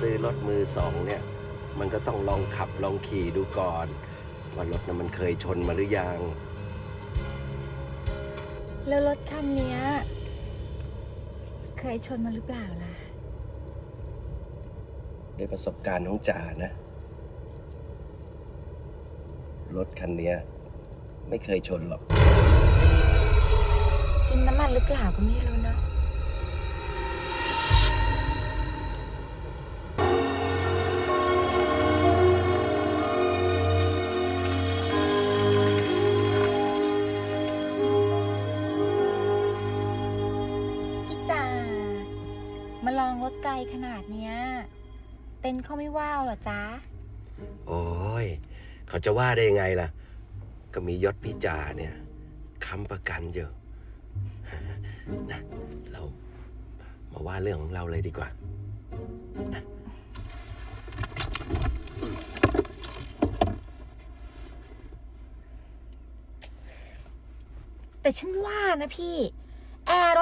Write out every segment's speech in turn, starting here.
ซื้อรถมือสองเนี่ย มันก็ต้องลองขับลองขี่ดูก่อน ว่ารถนั้นมันเคยชนมาหรือยัง แล้วรถคันเนี้ย เคยชนมาหรือเปล่าล่ะ ด้วยประสบการณ์ของจ่านะ รถคันเนี้ย ไม่เคยชนหรอก กินน้ำมันหรือเปล่าก็ไม่รู้เนาะ มาลองรถไกลขนาดเนี้ย เต้นเขาไม่ว้าวเหรอจ๊ะ โอ้ย เขาจะว่าได้ยังไงล่ะ ก็มียศพิจาเนี่ยค้ำประกันอยู่นะเรามาว่าเรื่องของเราเลยดีกว่าแต่ฉันว่านะพี่แอร์ร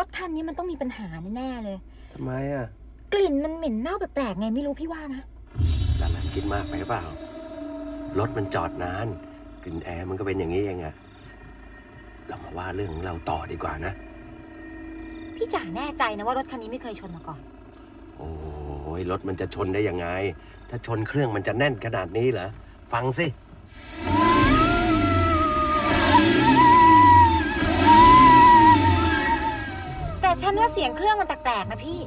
ถคันนี้มันต้องมีปัญหาแน่ๆเลย ทำไมอะกลิ่นมันเหม็นเน่าแปลกๆไงไม่รู้พี่ว่าไหมดารันกินมากไปหรือเปล่า รถมันจอดนาน กลิ่นแอร์มันก็เป็นอย่างนี้เองอะเรามาว่าเรื่องของเราต่อดีกว่านะ พี่จ๋าแน่ใจนะว่ารถคันนี้ไม่เคยชนมาก่อน โอ้ยรถมันจะชนได้ยังไง ถ้าชนเครื่องมันจะแน่นขนาดนี้เหรอ ฟังสิ นว่าเสียงเครื่องมันแปลกๆนะพี่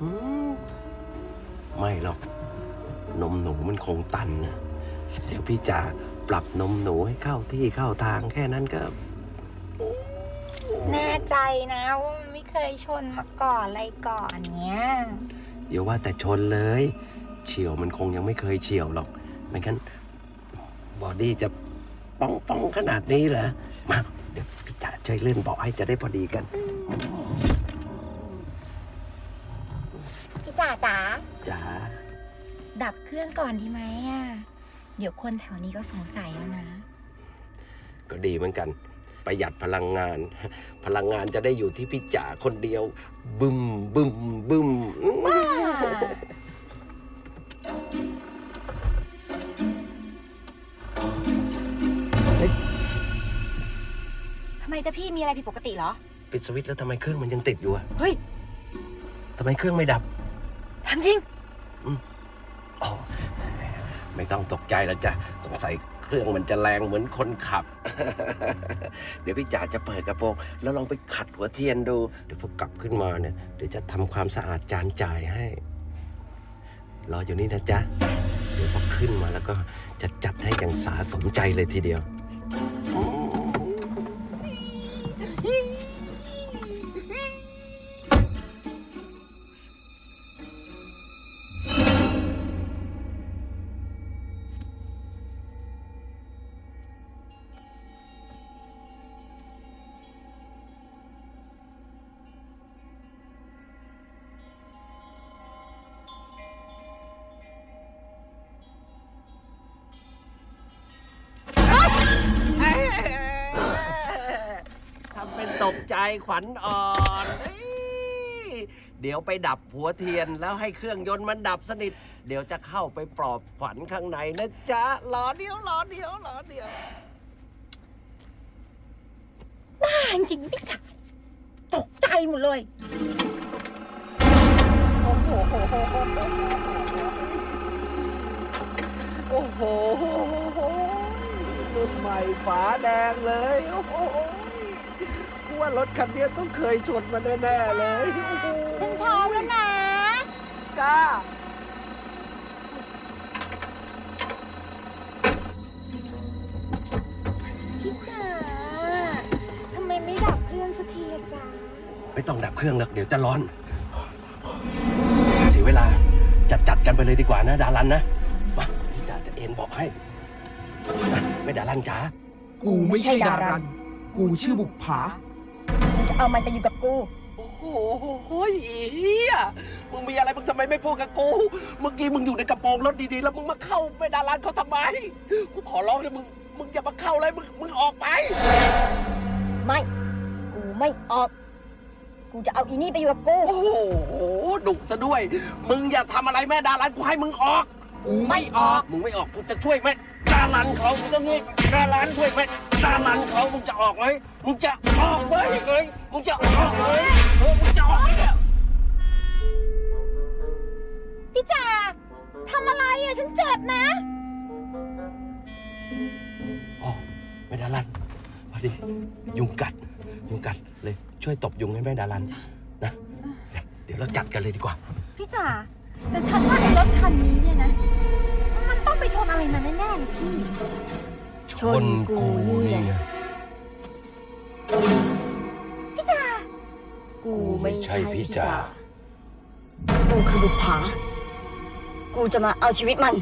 อืมไม่หรอก นมหนูมันคงตันนะเดี๋ยวพี่จะปรับนมหนูให้เข้าที่เข้าทางแค่นั้นก็ แน่ใจนะว่ามันไม่เคยชนมาก่อนอะไรก่อนเนี้ยอย่าว่าแต่ชนเลย เฉียวมันคงยังไม่เคยเฉียวหรอกไม่งั้นบอดี้จะป้องป้องขนาดนี้เหรอมาเดี๋ยวพี่จ๋าช่วยเลื่อนเบาะให้จะได้พอดีกัน พี่จ๋าจ๋าจ๋าดับเครื่องก่อนดีไหมอะ เดี๋ยวคนแถวนี้ก็สงสัยแล้วนะ ก็ดีเหมือนกัน ประหยัดพลังงาน พลังงานจะได้อยู่ที่พี่จ๋าคนเดียว บึมบึมบึมทำไมจะพี่มีอะไรผิดปกติเหรอ ปิดสวิตช์แล้วทำไมเครื่องมันยังติดอยู่อะเฮ้ยทำไมเครื่องไม่ดับทำจริง อ๋อไม่ต้องตกใจแล้วจ้ะสงสัยเครื่องมันจะแรงเหมือนคนขับ เดี๋ยวพี่จ๋าจะเปิดกระโปรงแล้วลองไปขัดหัวเทียนดู เดี๋ยวพอกลับขึ้นมาเนี่ยเดี๋ยวจะทำความสะอาดจานจ่ายให้ รออยู่นี่นะจ๊ะ เดี๋ยวพอขึ้นมาแล้วก็จะจัดให้อย่างสาสมใจเลยทีเดียวทำ เป็นตกใจขวัญอ่อนเอ้ยเดี๋ยวไปดับหัวเทียนแล้วให้เครื่องยนต์มันดับสนิท เดี๋ยวจะเข้าไปปลอบขวัญข้างในนะจ๊ะรอเดียวรอเดียวรอเดียว บ้าจริงๆพี่จ๋าตกใจหมดเลย โอ้โหโหโหโหโห โอ้โหรุ่นใหม่ฝาแดงเลย โอ้โหกู ว่ารถคันนี้ต้องเคยชนมาแน่ๆเลยโอ้โหฉันพร้อมแล้วนะ จ้า พี่จ๋าทำไมไม่ดับเครื่องสักทีละจ๊ะไม่ต้องดับเครื่องหรอกเดี๋ยวจะร้อน เสียเวลาจัดจัดๆกันไปเลยดีกว่านะ ดารันนะ มาพี่จ๋าจะเอ็นบอกให้อะไม่ดารันจ๋ากูไม่ใช่ดารัน กูชื่อบุกผาจะ เอามันไปอยู่กับกู โอ้โหเฮ้ยอีเหี้ยมึงมีอะไรมึงทำไมไม่พูดกับกู เมื่อกี้มึงอยู่ในกระโปรงรถดีๆ แล้วมึงมาเข้าไปดารันเขาทำไม กูขอร้องเลยมึง มึงอย่ามาเข้าเลยมึง มึงออกไป ไม่ กูไม่ออก กูกูจะเอาอีนี่ไปอยู่กับกู โอ้โหดุซะด้วย มึงอย่าทำอะไรแม่ดารันกูให้มึงออก กูไม่ออก มึงไม่ออก กูจะช่วยแม่ ดารันเขามึงต้องช่วยดารันช่วยแม่ดารันเขามึงจะออกไหมมึงจะออกไหมเฮ้ยมึงจะออกไหมเออมึงจะออกไหมเนี่ยพี่จ๋าทำอะไรอะฉันเจ็บนะ อ๋อแม่ดารันพอดียุงกัด ยุงกัดเลยช่วยตบยุงให้แม่ดารันนะเดี๋ยวเราจัดกันเลยดีกว่า พี่จ๋าแต่ฉันว่าไอ้รถคันนี้เนี่ยนะมัน ต้องไปชนอะไรมาแน่ๆเลยพี่ ชนกูนี่ไงพี่จ๋ากูไม่ใช่พี่พี่จ๋าจ๋ากูคือบุปผา กูจะมาเอาชีวิตมัน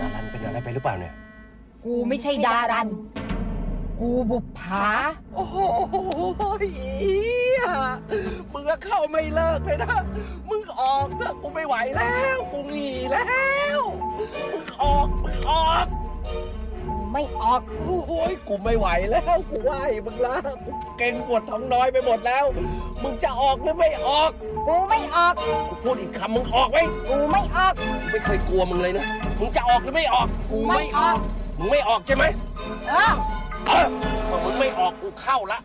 ดารันเป็นอะไรไปหรือเปล่าเนี่ย กูไม่ใช่ดารัน กูบุปผา โอ้โหมึงก็เข้าไม่เลิกเลยนะ มึงออกเถอะกูไม่ไหวแล้ว กูหนีแล้ว มึงออก มึงออก ไม่ออก โอ้โหกูไม่ไหวแล้ว กูไหวมึงละกูเก่งปวดท้องน้อยไปหมดแล้ว มึงจะออกหรือไม่ออก กูไม่ออก กูพูดอีกคำมึงออกไหมกูไม่ออก กูไม่เคยกลัวมึงเลยนะ มึงจะออกหรือไม่ออก กูไม่ออก มึงไม่ออกใช่ไหมเออเออพอมึงไม่ออกกูเข้าละ